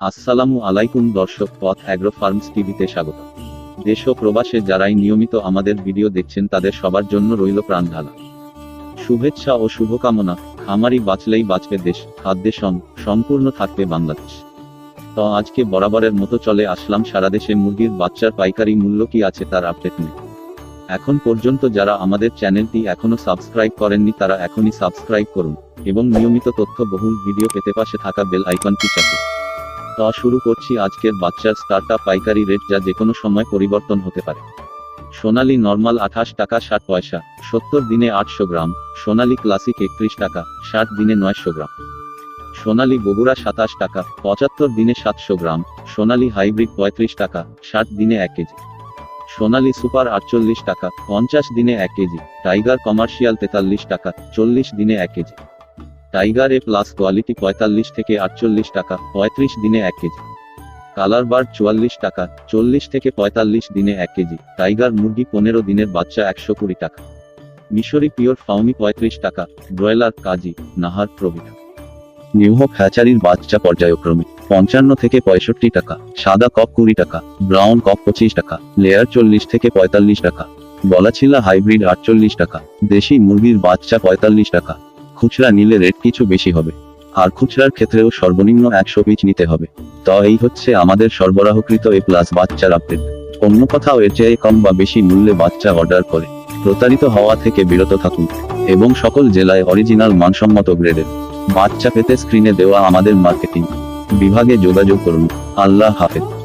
আসসালামু আলাইকুম দর্শক পথ অ্যাগ্রো ফার্মস টিভিতে স্বাগত। দেশ ও প্রবাসে যারাই নিয়মিত আমাদের ভিডিও দেখছেন তাদের সবার জন্য রইল প্রাণ ঢালা শুভেচ্ছা ও শুভকামনা খামারি বাঁচলেই বাঁচবে দেশ, খাদ্যে সম, সম্পূর্ণ থাকবে বাংলাদেশ। তো আজকে বরাবরের মতো চলে আসলাম সারা দেশে মুরগির বাচ্চার পাইকারি মূল্য কি আছে তার আপডেট নিয়ে। এখন পর্যন্ত যারা আমাদের চ্যানেলটি এখনও সাবস্ক্রাইব করেননি তারা এখনই সাবস্ক্রাইব করুন এবং নিয়মিত তথ্য বহুল ভিডিও পেতে পাশে থাকা বেল আইকনটি চাপুন তা শুরু করছি আজকের বাচ্চার স্টার্টআপ পাইকারি রেট যা যে কোনো সময় পরিবর্তন হতে পারে। সোনালী নর্মাল আঠাশ টাকা, ষাট পয়সা। সত্তর দিনে আটশো গ্রাম। সোনালী ক্লাসিক একত্রিশ টাকা, ষাট দিনে নয়শো গ্রাম। সোনালি বগুড়া সাতাশ টাকা, পঁচাত্তর দিনে সাতশো গ্রাম। সোনালী হাইব্রিড পঁয়ত্রিশ টাকা, ষাট দিনে এক কেজি। সোনালি সুপার আটচল্লিশ টাকা, পঞ্চাশ দিনে এক কেজি। টাইগার কমার্শিয়াল তেতাল্লিশ টাকা, চল্লিশ দিনে এক KG. Tiger A plus quality পঁয়তাল্লিশ থেকে আটচল্লিশ টাকা, পঁয়ত্রিশ দিনে এক কেজি। কালার বার্ড চুয়াল্লিশ টাকা, চল্লিশ থেকে পঁয়তাল্লিশ দিনে এক কেজি। টাইগার মুরগি পনেরো দিনের বাচ্চা একশো কুড়ি টাকা। মিশরি পিওর ফাউমি পঁয়ত্রিশ টাকা, ব্রয়লার কাজী, নাহার প্রভৃতি। নিউহক হ্যাচারির বাচ্চা পর্যায়ক্রমে, পঞ্চান্ন থেকে পঁয়ষট্টি টাকা, সাদা কক কুড়ি টাকা, ব্রাউন কক পঁচিশ টাকা, লেয়ার চল্লিশ থেকে পঁয়তাল্লিশ টাকা। গলাছিলা হাইব্রিড আটচল্লিশ টাকা, দেশি মুরগির বাচ্চা পঁয়তাল্লিশ টাকা। খুচরা নিলে রেট কিছু বেশি হবে। আর খুচরার ক্ষেত্রেও সর্বনিম্ন একশো পিস নিতে হবে। তো এই হচ্ছে আমাদের সরবরাহকৃত এ প্লাস বাচ্চার আপডেট অন্য কোথাও এর চেয়ে কম বা বেশি মূল্যে বাচ্চা অর্ডার করে। প্রতারিত হওয়া থেকে বিরত থাকুন। এবং সকল জেলায় অরিজিনাল মানসম্মত গ্রেডের বাচ্চা পেতে স্ক্রিনে দেওয়া আমাদের মার্কেটিং বিভাগে যোগাযোগ করুন। আল্লাহ হাফেজ।